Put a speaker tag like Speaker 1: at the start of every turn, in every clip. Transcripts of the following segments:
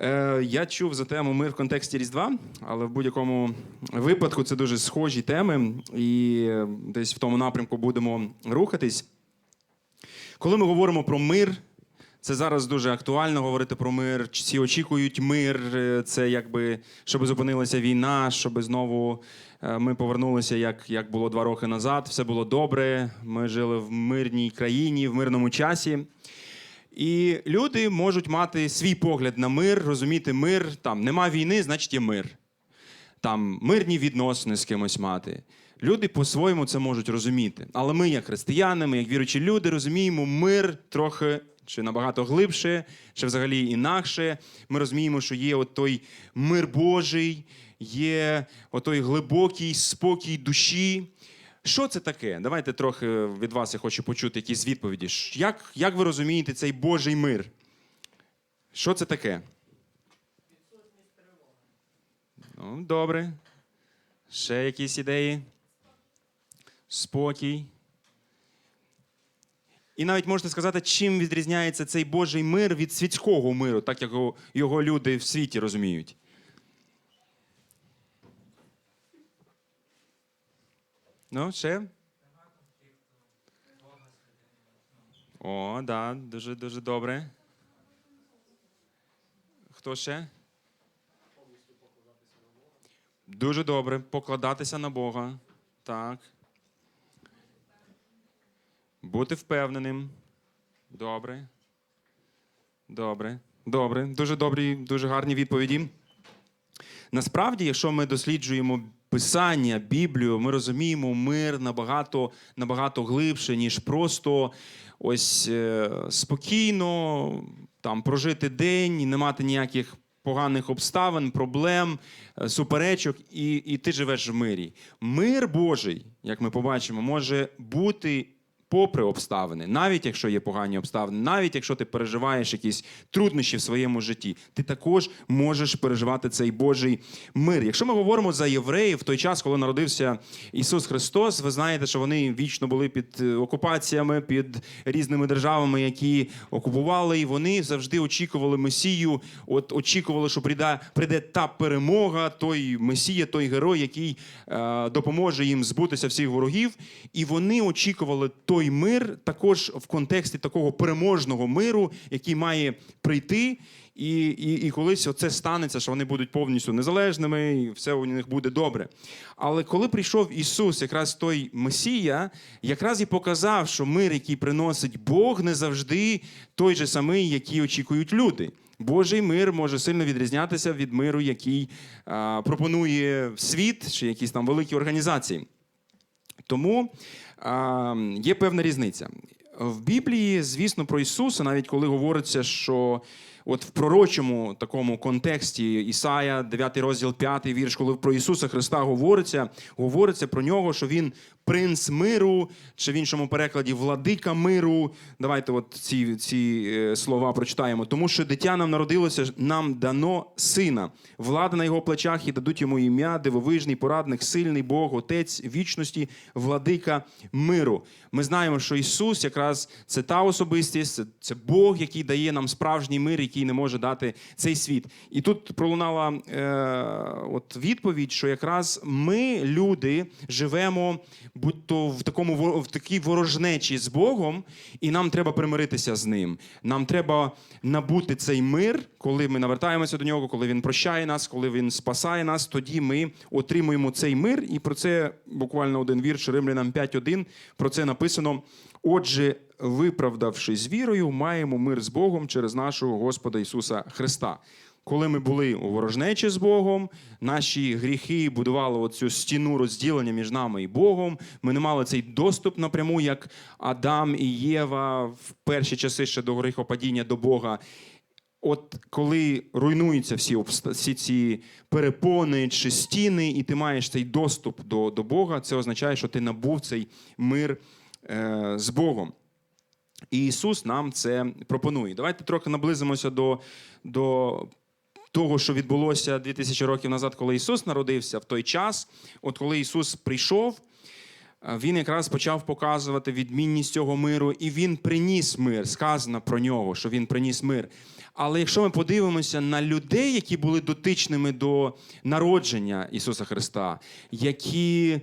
Speaker 1: Е, я чув за тему мир в контексті Різдва, але в будь-якому випадку це дуже схожі теми, і десь в тому напрямку будемо рухатись. Коли ми говоримо про мир, це зараз дуже актуально говорити про мир. Всі очікують мир. е, Це якби щоб зупинилася війна, щоб знову е, ми повернулися, як, як було два роки назад. Все було добре. Ми жили в мирній країні, в мирному часі. І люди можуть мати свій погляд на мир, розуміти мир. Там нема війни, значить є мир. Там мирні відносини з кимось мати. Люди по-своєму це можуть розуміти. Але ми, як християни, ми, як віруючі люди, розуміємо мир трохи чи набагато глибше, чи взагалі інакше. Ми розуміємо, що є от той мир Божий, є отой глибокий спокій душі. Що це таке? Давайте трохи від вас я хочу почути якісь відповіді. Як, як ви розумієте цей Божий мир? Що це таке? Ну, добре. Ще якісь ідеї? Спокій. І навіть можете сказати, чим відрізняється цей Божий мир від світського миру, так як його, люди в світі розуміють. Ну, ще? О, да, дуже дуже добре. Хто ще? Дуже добре. Покладатися на Бога. Так. Бути впевненим. Добре. Добре. Добре. Дуже добрі, дуже гарні відповіді. Насправді, якщо ми досліджуємо Писання, Біблію, ми розуміємо мир набагато, набагато глибше, ніж просто ось е, спокійно там, прожити день не мати ніяких поганих обставин, проблем, е, суперечок, і, і ти живеш в мирі. Мир Божий, як ми побачимо, може бути. Попри обставини, навіть якщо є погані обставини, навіть якщо ти переживаєш якісь труднощі в своєму житті, ти також можеш переживати цей Божий мир. Якщо ми говоримо за євреїв в той час, коли народився Ісус Христос, ви знаєте, що вони вічно були під е, окупаціями, під різними державами, які окупували, і вони завжди очікували Месію. От очікували, що прийде, прийде та перемога, той Месія, той герой, який е, допоможе їм збутися всіх ворогів. І вони очікували той мир також в контексті такого переможного миру, який має прийти. І, і, і колись оце станеться, що вони будуть повністю незалежними, і все у них буде добре. Але коли прийшов Ісус, якраз той Месія, якраз і показав, що мир, який приносить Бог, не завжди той же самий, який очікують люди. Божий мир може сильно відрізнятися від миру, який а, пропонує світ чи якісь там великі організації. Тому є певна різниця. В Біблії, звісно, про Ісуса, навіть коли говориться, що от в пророчому такому контексті Ісая, 9 розділ, 5 вірш, коли про Ісуса Христа говориться, говориться про нього, що Він принц миру, чи в іншому перекладі владика миру. Давайте от ці, ці е, слова прочитаємо. Тому що дитя нам народилося, нам дано сина. Влада на його плечах і дадуть йому ім'я, дивовижний, порадник, сильний Бог, Отець вічності, владика миру. Ми знаємо, що Ісус якраз це та особистість, це, це Бог, який дає нам справжній мир, який не може дати цей світ. І тут пролунала е, от відповідь, що якраз ми, люди, живемо будь-то в такому в такій ворожнечі з Богом, і нам треба примиритися з ним. Нам треба набути цей мир, коли ми навертаємося до нього, коли він прощає нас, коли він спасає нас. Тоді ми отримуємо цей мир. І про це буквально один вірш Римлянам 5.1, Про це написано. Отже, виправдавшись вірою, маємо мир з Богом через нашого Господа Ісуса Христа. Коли ми були у ворожнечі з Богом, наші гріхи будували оцю стіну розділення між нами і Богом. Ми не мали цей доступ напряму, як Адам і Єва в перші часи ще до гріхопадіння до Бога. От коли руйнуються всі, всі ці перепони чи стіни, і ти маєш цей доступ до, до Бога, це означає, що ти набув цей мир з Богом. І Ісус нам це пропонує. Давайте трохи наблизимося до, до того, що відбулося 2000 років назад, коли Ісус народився в той час. От коли Ісус прийшов, е, він якраз почав показувати відмінність цього миру, і він приніс мир. Сказано про нього, що він приніс мир. Але якщо ми подивимося на людей, які були дотичними до народження Ісуса Христа, які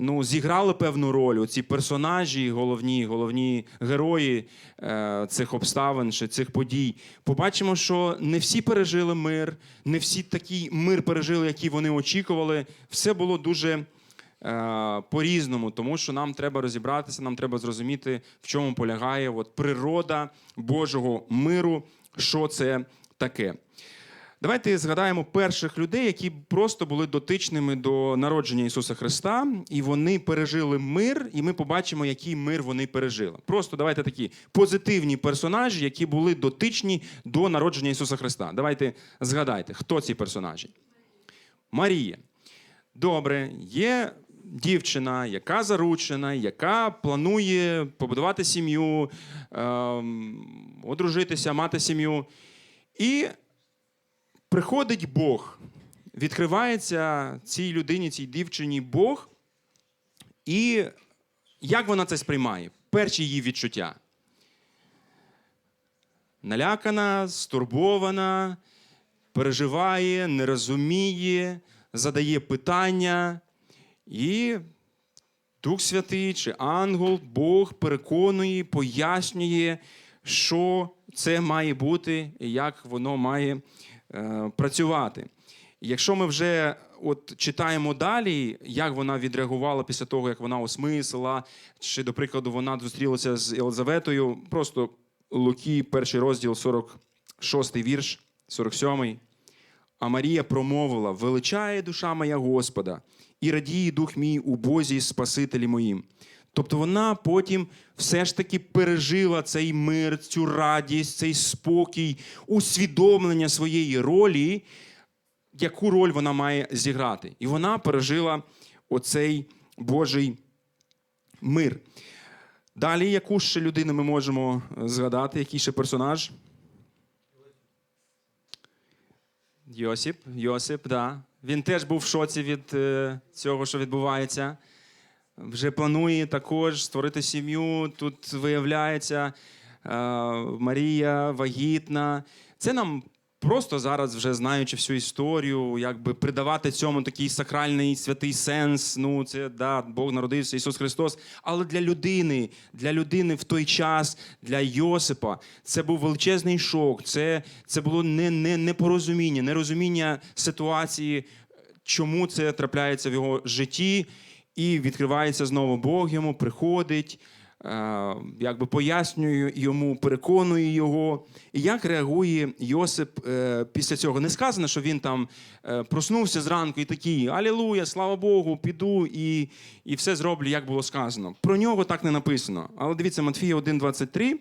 Speaker 1: ну, зіграли певну роль, ці персонажі, головні, головні герої е, цих обставин чи цих подій, побачимо, що не всі пережили мир, не всі такий мир пережили, який вони очікували. Все було дуже е, по-різному, тому що нам треба розібратися, нам треба зрозуміти, в чому полягає от, природа Божого миру, що це таке. Давайте згадаємо перших людей, які просто були дотичними до народження Ісуса Христа, і вони пережили мир, і ми побачимо, який мир вони пережили. Просто давайте такі позитивні персонажі, які були дотичні до народження Ісуса Христа. Давайте згадайте, хто ці персонажі. Марія. Добре, є дівчина, яка заручена, яка планує побудувати сім'ю, ем, одружитися, мати сім'ю. І приходить Бог, відкривається цій людині, цій дівчині Бог, і як вона це сприймає? Перші її відчуття. Налякана, стурбована, переживає, не розуміє, задає питання, і Дух Святий чи ангел, Бог переконує, пояснює, що це має бути і як воно має працювати. Якщо ми вже от читаємо далі, як вона відреагувала після того, як вона осмислила, чи, до прикладу, вона зустрілася з Єлизаветою, просто Луки, перший розділ, 46 вірш, 47. А Марія промовила: величає душа моя Господа, і радіє дух мій у Бозі Спасителі моїм. Тобто вона потім все ж таки пережила цей мир, цю радість, цей спокій, усвідомлення своєї ролі, яку роль вона має зіграти. І вона пережила оцей Божий мир. Далі, яку ще людину ми можемо згадати, який ще персонаж? Йосип, Йосип, да. Він теж був в шоці від е, цього, що відбувається. Вже планує також створити сім'ю. Тут виявляється е, Марія вагітна. Це нам просто зараз, вже знаючи всю історію, якби придавати цьому такий сакральний святий сенс. Ну, це да, Бог народився, Ісус Христос. Але для людини, для людини в той час, для Йосипа, це був величезний шок. Це, це було не, не, непорозуміння, нерозуміння ситуації, чому це трапляється в його житті. І відкривається знову Бог йому, приходить, е, якби пояснює йому, переконує його. І як реагує Йосип е, після цього? Не сказано, що він там е, проснувся зранку і такий Алілуя, слава Богу, піду і, і все зроблю, як було сказано. Про нього так не написано. Але дивіться, Матфія 1,23.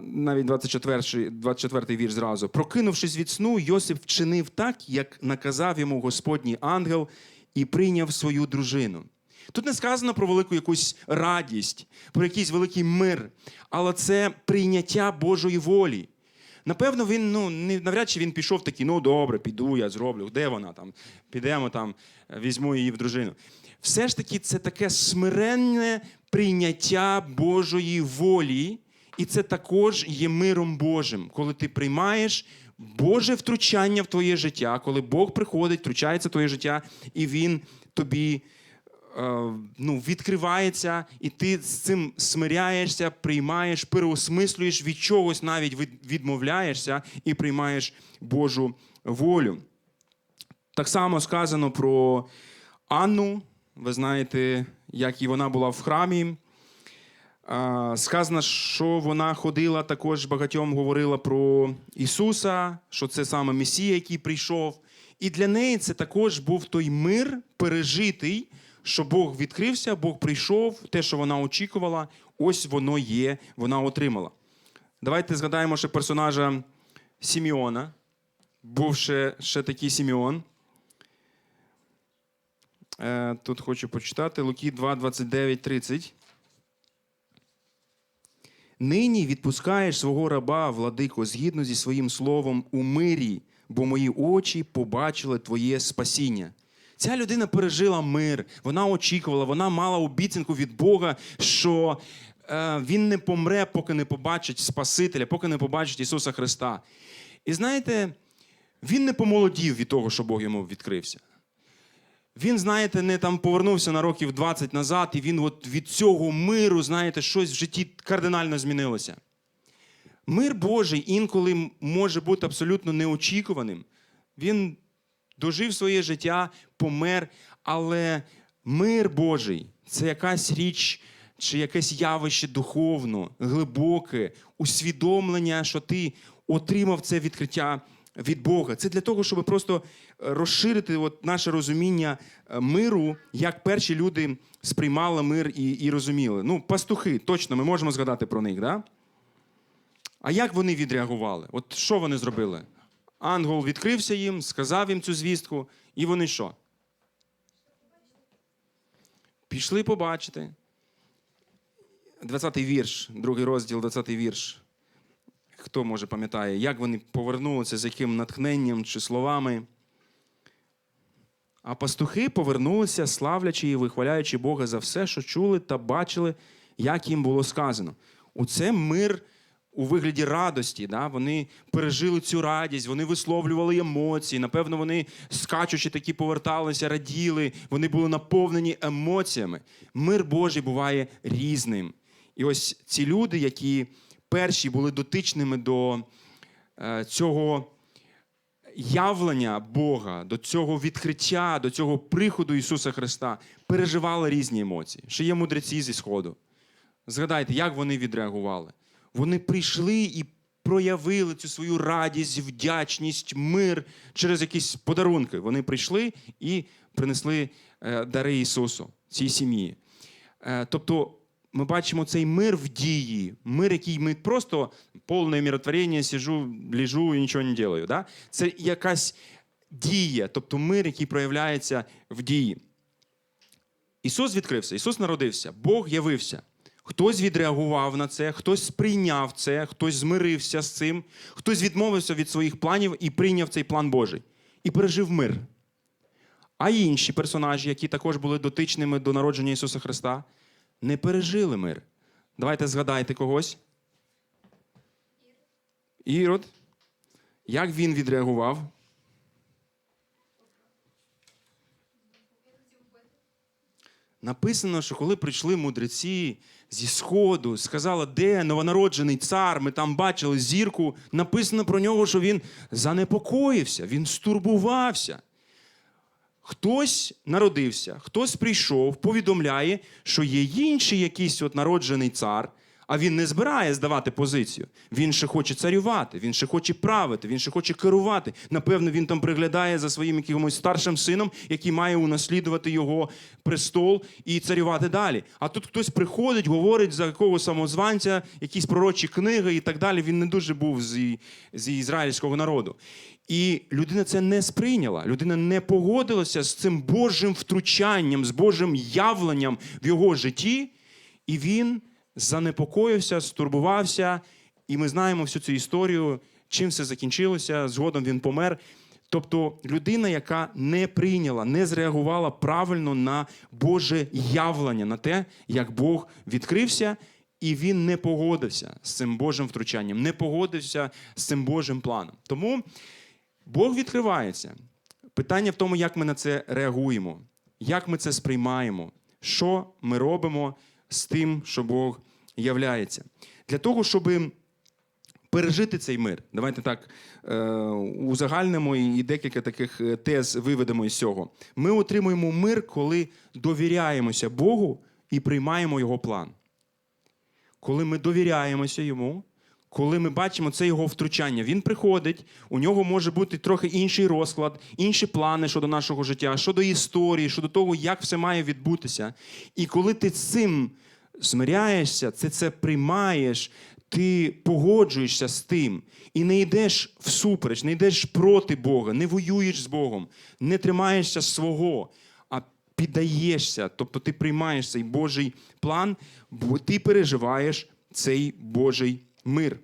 Speaker 1: Навіть 24, 24 вірш зразу. Прокинувшись від сну, Йосип вчинив так, як наказав йому Господній ангел, і прийняв свою дружину. Тут не сказано про велику якусь радість, про якийсь великий мир, але це прийняття Божої волі. Напевно, він ну не навряд чи він пішов такий, ну добре, піду, я зроблю. Де вона там? Підемо там, візьму її в дружину. Все ж таки, це таке смиренне прийняття Божої волі, і це також є миром Божим, коли ти приймаєш Боже втручання в твоє життя, коли Бог приходить, втручається в твоє життя, і Він тобі е, ну, відкривається, і ти з цим смиряєшся, приймаєш, переосмислюєш, від чогось навіть відмовляєшся і приймаєш Божу волю. Так само сказано про Анну. Ви знаєте, як і вона була в храмі. Сказано, що вона ходила також багатьом говорила про Ісуса, що це саме Месія, який прийшов. І для неї це також був той мир пережитий, що Бог відкрився, Бог прийшов, те, що вона очікувала, ось воно є, вона отримала. Давайте згадаємо ще персонажа Сіміона. Був ще, ще такий Сіміон. Е, Тут хочу почитати Луки 2, 29, 30. Нині відпускаєш свого раба, владико, згідно зі своїм словом у мирі, бо мої очі побачили твоє спасіння. Ця людина пережила мир, вона очікувала, вона мала обіцянку від Бога, що е, він не помре, поки не побачить Спасителя, поки не побачить Ісуса Христа. І знаєте, він не помолодів від того, що Бог йому відкрився. Він, знаєте, не там повернувся на років 20 назад, і він от від цього миру, знаєте, щось в житті кардинально змінилося. Мир Божий інколи може бути абсолютно неочікуваним. Він дожив своє життя, помер, але мир Божий це якась річ чи якесь явище духовно, глибоке, усвідомлення, що ти отримав це відкриття від Бога. Це для того, щоб просто е, розширити от наше розуміння е, миру, як перші люди сприймали мир і, і розуміли. Ну, пастухи, точно, ми можемо згадати про них, да? А як вони відреагували? От що вони зробили? Ангел відкрився їм, сказав їм цю звістку, і вони що? Пішли побачити. 20-й вірш, другий розділ, 20-й вірш. Хто може пам'ятає, як вони повернулися, з яким натхненням чи словами. А пастухи повернулися, славлячи і вихваляючи Бога за все, що чули та бачили, як їм було сказано. Оце мир у вигляді радості. Да? Вони пережили цю радість, вони висловлювали емоції. Напевно, вони скачучи такі поверталися, раділи, вони були наповнені емоціями. Мир Божий буває різним. І ось ці люди, які перші були дотичними до е, цього явлення Бога, до цього відкриття, до цього приходу Ісуса Христа, переживали різні емоції. Ще є мудреці зі Сходу. Згадайте, як вони відреагували. Вони прийшли і проявили цю свою радість, вдячність, мир через якісь подарунки. Вони прийшли і принесли е, дари Ісусу цій сім'ї. Е, Тобто ми бачимо цей мир в дії, мир, який ми просто повне миротворення, сижу, лежу і нічого не делаю. Да? Це якась дія, тобто мир, який проявляється в дії. Ісус відкрився, Ісус народився, Бог явився. Хтось відреагував на це, хтось сприйняв це, хтось змирився з цим, хтось відмовився від своїх планів і прийняв цей план Божий і пережив мир. А інші персонажі, які також були дотичними до народження Ісуса Христа, не пережили мир. Давайте згадайте когось. Ірод. Як він відреагував? Написано, що коли прийшли мудреці зі Сходу, сказали, де новонароджений цар, ми там бачили зірку. Написано про нього, що він занепокоївся, він стурбувався. Хтось народився, хтось прийшов, повідомляє, що є інший якийсь от народжений цар, а він не збирає здавати позицію. Він ще хоче царювати, він ще хоче правити, він ще хоче керувати. Напевно, він там приглядає за своїм якимось старшим сином, який має унаслідувати його престол і царювати далі. А тут хтось приходить, говорить за якогось самозванця, якісь пророчі книги і так далі. Він не дуже був з, з ізраїльського народу. І людина це не сприйняла. Людина не погодилася з цим Божим втручанням, з Божим явленням в його житті, і він занепокоївся, стурбувався. І ми знаємо всю цю історію, чим все закінчилося. Згодом він помер. Тобто людина, яка не прийняла, не зреагувала правильно на Боже явлення, на те, як Бог відкрився, і він не погодився з цим Божим втручанням, не погодився з цим Божим планом. Тому Бог відкривається. Питання в тому, як ми на це реагуємо, як ми це сприймаємо, що ми робимо з тим, що Бог являється. Для того, щоб пережити цей мир, давайте так е, узагальнимо і декілька таких е, тез виведемо із цього. Ми отримуємо мир, коли довіряємося Богу і приймаємо Його план. Коли ми довіряємося йому, коли ми бачимо це його втручання, він приходить, у нього може бути трохи інший розклад, інші плани щодо нашого життя, щодо історії, щодо того, як все має відбутися. І коли ти з цим змиряєшся, ти це приймаєш, ти погоджуєшся з тим і не йдеш всупереч, не йдеш проти Бога, не воюєш з Богом, не тримаєшся свого, піддаєшся, тобто ти приймаєш цей Божий план, бо ти переживаєш цей Божий мир.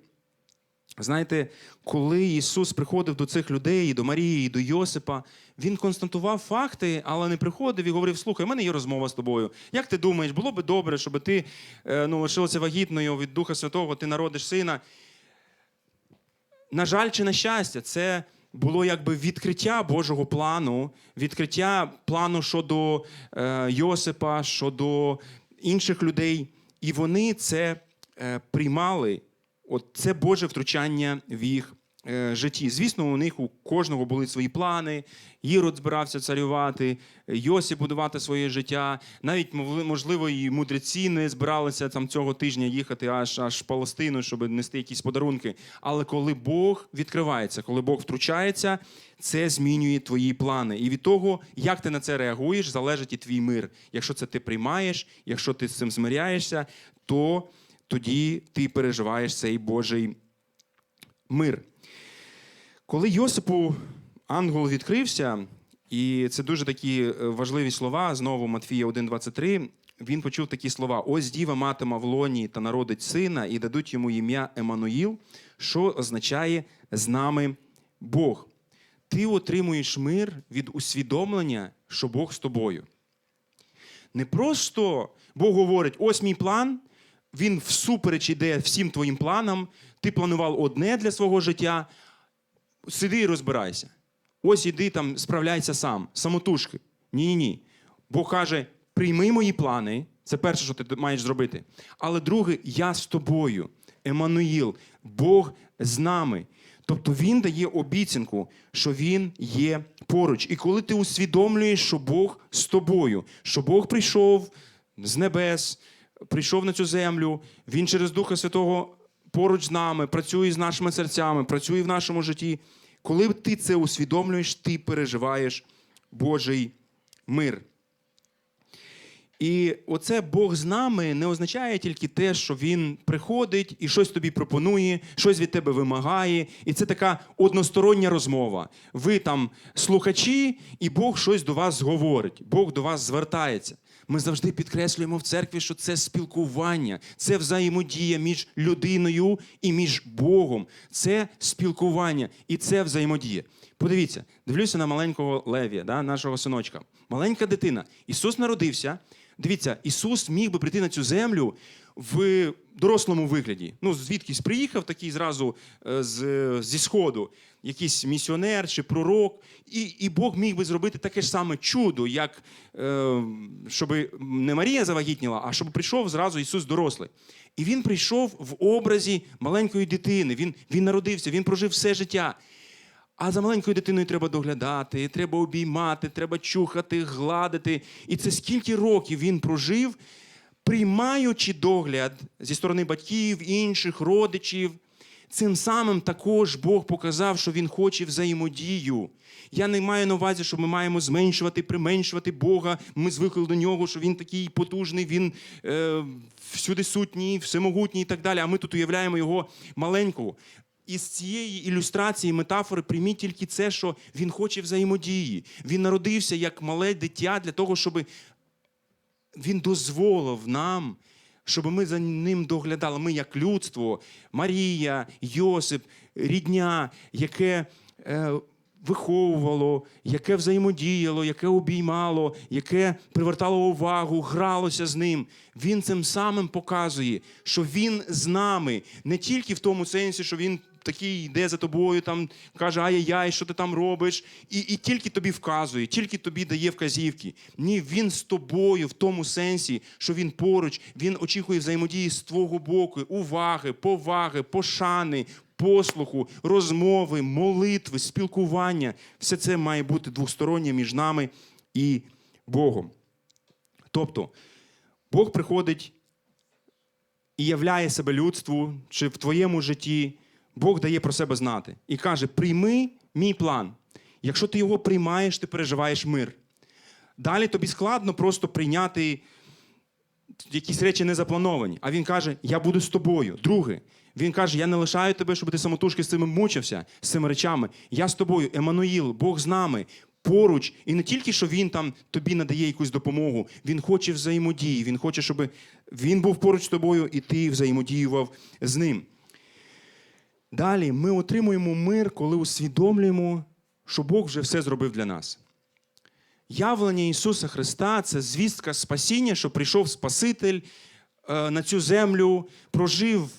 Speaker 1: Знаєте, коли Ісус приходив до цих людей, до Марії, до Йосипа, Він констатував факти, але не приходив і говорив: слухай, в мене є розмова з тобою. Як ти думаєш, було би добре, щоб ти е, ну, лишилася вагітною від Духа Святого, ти народиш сина? На жаль, чи на щастя, це було якби відкриття Божого плану, відкриття плану щодо е, Йосипа, щодо інших людей. І вони це е, приймали. От це Боже втручання в їх е, житті. Звісно, у них у кожного були свої плани. Ірод збирався царювати, Йосип будувати своє життя. Навіть можливо, і мудреці не збиралися там цього тижня їхати аж аж в Палестину, щоб нести якісь подарунки. Але коли Бог відкривається, коли Бог втручається, це змінює твої плани. І від того, як ти на це реагуєш, залежить і твій мир. Якщо це ти приймаєш, якщо ти з цим змиряєшся, то тоді ти переживаєш цей Божий мир. Коли Йосипу ангел відкрився, і це дуже такі е, важливі слова, знову Матфія 1,23, він почув такі слова: ось діва матиме в лоні та народить сина, і дадуть йому ім'я Еммануїл, що означає з нами Бог. Ти отримуєш мир від усвідомлення, що Бог з тобою. Не просто Бог говорить: ось мій план, він всупереч іде всім твоїм планам. Ти планував одне для свого життя. Сиди і розбирайся. Ось іди там, справляйся сам, самотужки. Ні, ні, ні. Бог каже: прийми мої плани. Це перше, що ти маєш зробити. Але друге, я з тобою. Еммануїл, Бог з нами. Тобто він дає обіцянку, що він є поруч. І коли ти усвідомлюєш, що Бог з тобою, що Бог прийшов з небес, прийшов на цю землю, він через Духа Святого поруч з нами, працює з нашими серцями, працює в нашому житті. Коли ти це усвідомлюєш, ти переживаєш Божий мир. І оце Бог з нами не означає тільки те, що Він приходить і щось тобі пропонує, щось від тебе вимагає. І це така одностороння розмова. Ви там слухачі, і Бог щось до вас говорить, Бог до вас звертається. Ми завжди підкреслюємо в церкві, що це спілкування, це взаємодія між людиною і між Богом. Це спілкування і це взаємодія. Подивіться, дивлюся на маленького Левія, да, нашого синочка. Маленька дитина. Ісус народився. Дивіться, Ісус міг би прийти на цю землю в дорослому вигляді. Ну, звідкись приїхав такий зразу е, з, зі сходу, якийсь місіонер чи пророк, і, і Бог міг би зробити таке ж саме чудо, як е, щоб не Марія завагітніла, а щоб прийшов зразу Ісус дорослий. І він прийшов в образі маленької дитини. Він, він народився, він прожив все життя. А за маленькою дитиною треба доглядати, треба обіймати, треба чухати, гладити. І це скільки років він прожив, приймаючи догляд зі сторони батьків, інших родичів. Цим самим також Бог показав, що Він хоче взаємодію. Я не маю на увазі, що ми маємо зменшувати, применшувати Бога. Ми звикли до нього, що він такий потужний, він е, всюди сутній, всемогутній і так далі. А ми тут уявляємо його маленького. Із цієї ілюстрації, метафори, прийміть тільки це, що він хоче взаємодії. Він народився як мале дитя для того, щоб він дозволив нам, щоб ми за ним доглядали. Ми, як людство, Марія, Йосип, рідня, яке е, виховувало, яке взаємодіяло, яке обіймало, яке привертало увагу, гралося з ним. Він цим самим показує, що він з нами не тільки в тому сенсі, що він. Такий йде за тобою, там каже, ай-яй, що ти там робиш, і, і тільки тобі вказує, тільки тобі дає вказівки. Ні, він з тобою в тому сенсі, що він поруч, він очікує взаємодії з твого боку, уваги, поваги, пошани, послуху, розмови, молитви, спілкування. Все це має бути двостороннє між нами і Богом. Тобто, Бог приходить і являє себе людству чи в твоєму житті. Бог дає про себе знати і каже: прийми мій план. Якщо ти його приймаєш, ти переживаєш мир. Далі тобі складно просто прийняти якісь речі не заплановані. А він каже: Я буду з тобою. Друге, він каже: Я не лишаю тебе, щоб ти самотужки з цими мучився, з цими речами. Я з тобою, Еммануїл, Бог з нами. Поруч, і не тільки що він там тобі надає якусь допомогу, він хоче взаємодії, він хоче, щоб він був поруч з тобою, і ти взаємодіював з ним. Далі ми отримуємо мир, коли усвідомлюємо, що Бог вже все зробив для нас. Явлення Ісуса Христа це звістка спасіння, що прийшов Спаситель е, на цю землю, прожив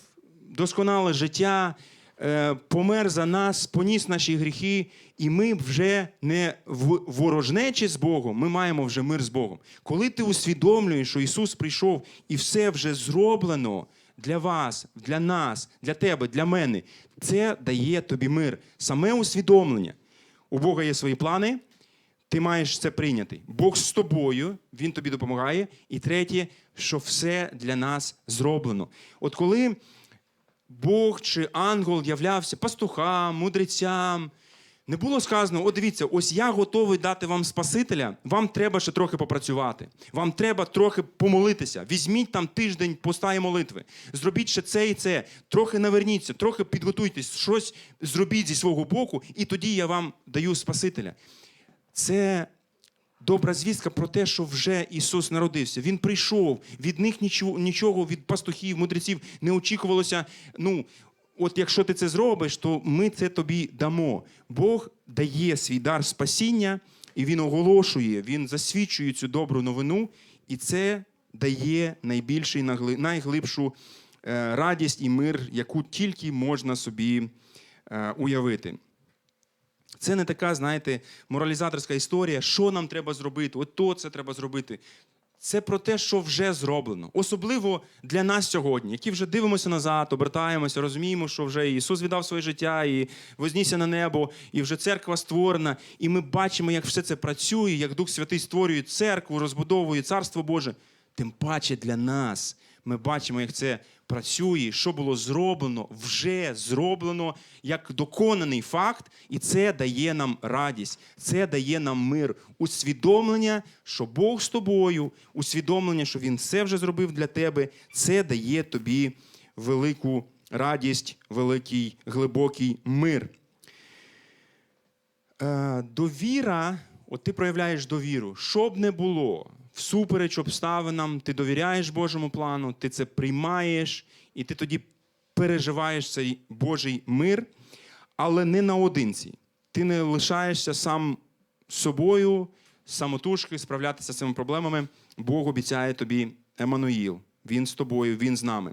Speaker 1: досконале життя, е, помер за нас, поніс наші гріхи, і ми вже не в ворожнечі з Богом, ми маємо вже мир з Богом. Коли ти усвідомлюєш, що Ісус прийшов і все вже зроблено для вас, для нас, для тебе, для мене, це дає тобі мир. Саме усвідомлення. У Бога є свої плани. Ти маєш це прийняти. Бог з тобою, Він тобі допомагає. І третє, що все для нас зроблено. От коли Бог чи ангел являвся пастухам, мудрецям, не було сказано: от дивіться, ось я готовий дати вам Спасителя, вам треба ще трохи попрацювати. Вам треба трохи помолитися. Візьміть там тиждень поста і молитви. Зробіть ще це і це. Трохи наверніться, трохи підготуйтесь, щось зробіть зі свого боку, і тоді я вам даю Спасителя. Це добра звістка про те, що вже Ісус народився. Він прийшов, від них нічого, нічого від пастухів, мудреців не очікувалося. Ну, от якщо ти це зробиш, то ми це тобі дамо. Бог дає свій дар спасіння, і Він оголошує, Він засвідчує цю добру новину, і це дає найбільшу, найглибшу е, радість і мир, яку тільки можна собі е, уявити. Це не така, знаєте, моралізаторська історія, що нам треба зробити, от то це треба зробити. Це про те, що вже зроблено. Особливо для нас сьогодні, які вже дивимося назад, обертаємося, розуміємо, що вже Ісус віддав своє життя і вознісся на небо, і вже церква створена. І ми бачимо, як все це працює, як Дух Святий створює церкву, розбудовує Царство Боже. Тим паче для нас. Ми бачимо, як це працює, що було зроблено, вже зроблено як доконаний факт, і це дає нам радість, це дає нам мир, усвідомлення, що Бог з тобою, усвідомлення, що Він все вже зробив для тебе, це дає тобі велику радість, великий глибокий мир. Е, Довіра, от ти проявляєш довіру, що б не було, всупереч обставинам, ти довіряєш Божому плану, ти це приймаєш, і ти тоді переживаєш цей Божий мир, але не наодинці. Ти не лишаєшся сам собою, самотужки справлятися з цими проблемами. Бог обіцяє тобі Еммануїл. Він з тобою, він з нами.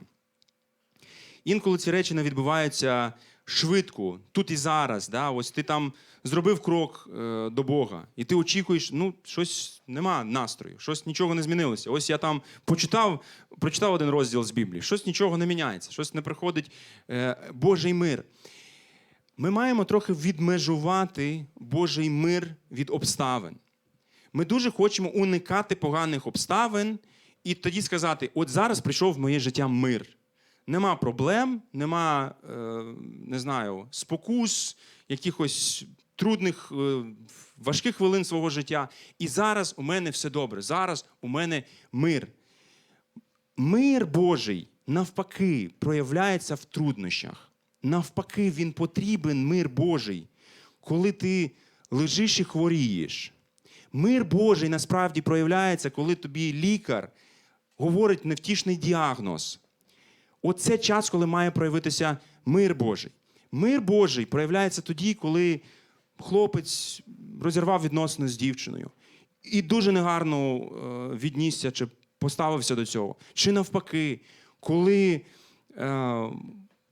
Speaker 1: Інколи ці речі не відбуваються швидко, тут і зараз. Да? Ось ти там зробив крок е, до Бога, і ти очікуєш, ну, щось нема настрою, щось нічого не змінилося. Ось я там почитав, прочитав один розділ з Біблії, щось нічого не міняється, щось не приходить е, Божий мир. Ми маємо трохи відмежувати Божий мир від обставин. Ми дуже хочемо уникати поганих обставин і тоді сказати: от зараз прийшов в моє життя мир. Нема проблем, нема, е, не знаю, спокус, якихось трудних, е, важких хвилин свого життя. І зараз у мене все добре. Зараз у мене мир. Мир Божий навпаки проявляється в труднощах. Навпаки, він потрібен мир Божий, коли ти лежиш і хворієш. Мир Божий насправді проявляється, коли тобі лікар говорить невтішний діагноз. Оце час, коли має проявитися мир Божий. Мир Божий проявляється тоді, коли хлопець розірвав відносини з дівчиною і дуже негарно е, віднісся чи поставився до цього. Чи навпаки, коли е,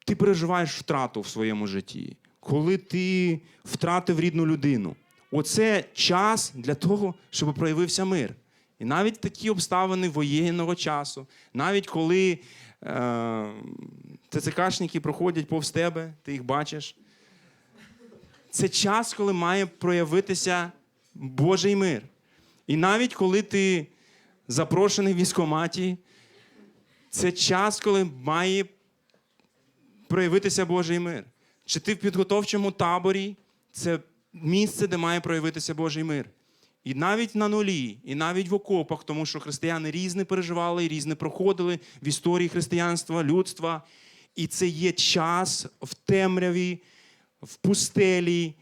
Speaker 1: ти переживаєш втрату в своєму житті, коли ти втратив рідну людину. Оце час для того, щоб проявився мир. І навіть такі обставини воєнного часу, навіть коли е, ТЦКшники проходять повз тебе, ти їх бачиш. Це час, коли має проявитися Божий мир. І навіть коли ти запрошений в військкоматі, це час, коли має проявитися Божий мир. Чи ти в підготовчому таборі це місце, де має проявитися Божий мир. І навіть на нулі, і навіть в окопах, тому що християни різне переживали, і різне проходили в історії християнства, людства. І це є час в темряві, в пустелі,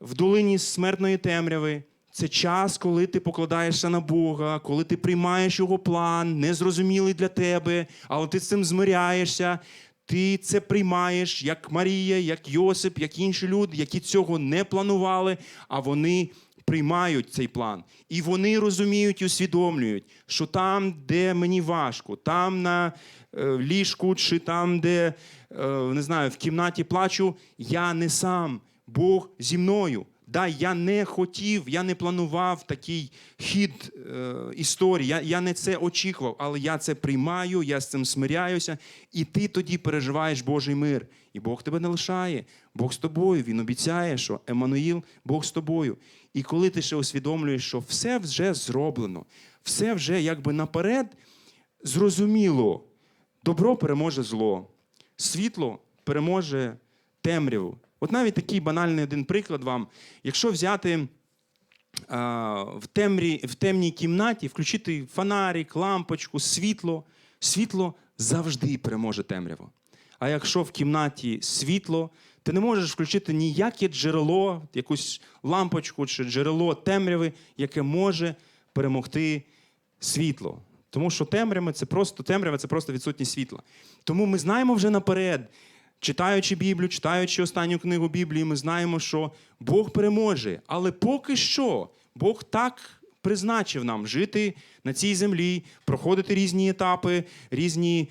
Speaker 1: в долині смертної темряви. Це час, коли ти покладаєшся на Бога, коли ти приймаєш його план, незрозумілий для тебе, але ти з цим змиряєшся. ти це приймаєш, як Марія, як Йосип, як інші люди, які цього не планували, а вони приймають цей план. І вони розуміють і усвідомлюють, що там, де мені важко, там на е, ліжку чи там, де е, не знаю, в кімнаті плачу, я не сам. Бог зі мною. Да, я не хотів, я не планував такий хід е, історії. Я, я не це очікував, але я це приймаю, я з цим смиряюся, і ти тоді переживаєш Божий мир. І Бог тебе не лишає. Бог з тобою. Він обіцяє, що Еммануїл, Бог з тобою. І коли ти ще усвідомлюєш, що все вже зроблено, все вже якби наперед зрозуміло, добро переможе зло, світло переможе темряву. От навіть такий банальний один приклад вам. Якщо взяти в, темрі, в темній кімнаті, включити фонарик, лампочку, світло, світло завжди переможе темряву. А якщо в кімнаті світло, ти не можеш включити ніяке джерело, якусь лампочку чи джерело темряви, яке може перемогти світло. Тому що темрява це просто темрява, це просто відсутність світла. Тому ми знаємо вже наперед, читаючи Біблію, читаючи останню книгу Біблії, ми знаємо, що Бог переможе. Але поки що Бог так призначив нам жити на цій землі, проходити різні етапи, різні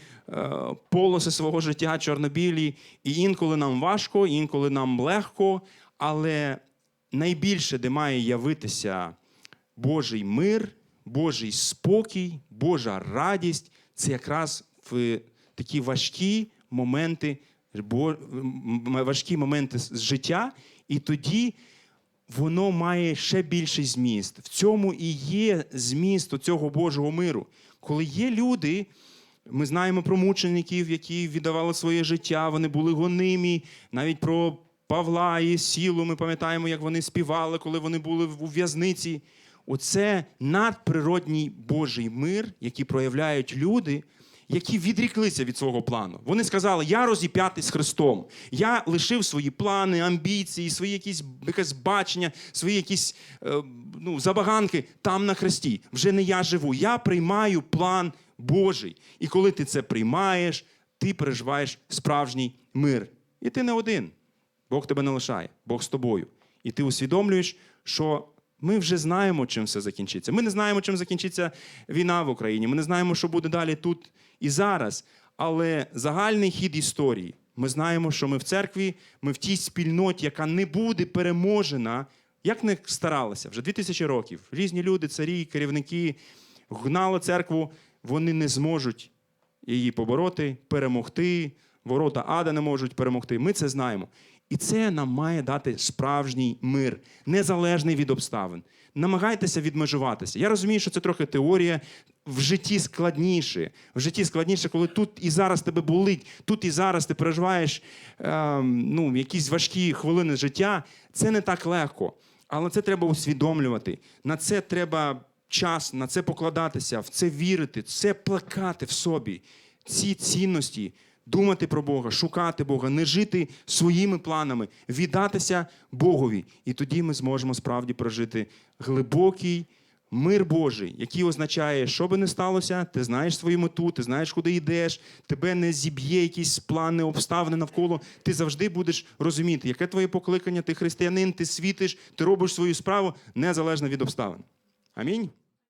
Speaker 1: полоси свого життя, чорнобілі. І інколи нам важко, інколи нам легко. Але найбільше, де має явитися Божий мир, Божий спокій, Божа радість це якраз в такі важкі моменти, важкі моменти з життя, і тоді воно має ще більший зміст. В цьому і є зміст цього Божого миру. Коли є люди, ми знаємо про мучеників, які віддавали своє життя, вони були гонимі, навіть про Павла і Сілу. Ми пам'ятаємо, як вони співали, коли вони були у в'язниці. Оце надприродній Божий мир, який проявляють люди, які відріклися від свого плану. Вони сказали: Я розіп'ятий з Христом. Я лишив свої плани, амбіції, свої якісь якесь бачення, свої якісь е, ну, забаганки там на хресті. Вже не я живу. Я приймаю план Божий. І коли ти це приймаєш, ти переживаєш справжній мир. І ти не один. Бог тебе не лишає, Бог з тобою. І ти усвідомлюєш, що ми вже знаємо, чим все закінчиться. Ми не знаємо, чим закінчиться війна в Україні. Ми не знаємо, що буде далі тут і зараз. Але загальний хід історії. Ми знаємо, що ми в церкві, ми в тій спільноті, яка не буде переможена, як не старалися вже 2000 років. Різні люди, царі, керівники гнали церкву, вони не зможуть її побороти, перемогти. Ворота ада не можуть перемогти. Ми це знаємо. І це нам має дати справжній мир, незалежний від обставин. Намагайтеся відмежуватися. Я розумію, що це трохи теорія. В житті складніше. В житті складніше, коли тут і зараз тебе болить, тут і зараз ти переживаєш ем, ну, якісь важкі хвилини життя. Це не так легко. Але це треба усвідомлювати. На це треба час, на це покладатися, в це вірити, це плекати в собі. Ці цінності, думати про Бога, шукати Бога, не жити своїми планами, віддатися Богові. І тоді ми зможемо справді прожити глибокий мир Божий, який означає, що би не сталося, ти знаєш свою мету, ти знаєш, куди йдеш, тебе не зіб'є якісь плани, обставини навколо. Ти завжди будеш розуміти, яке твоє покликання, ти християнин, ти світиш, ти робиш свою справу незалежно від обставин. Amém?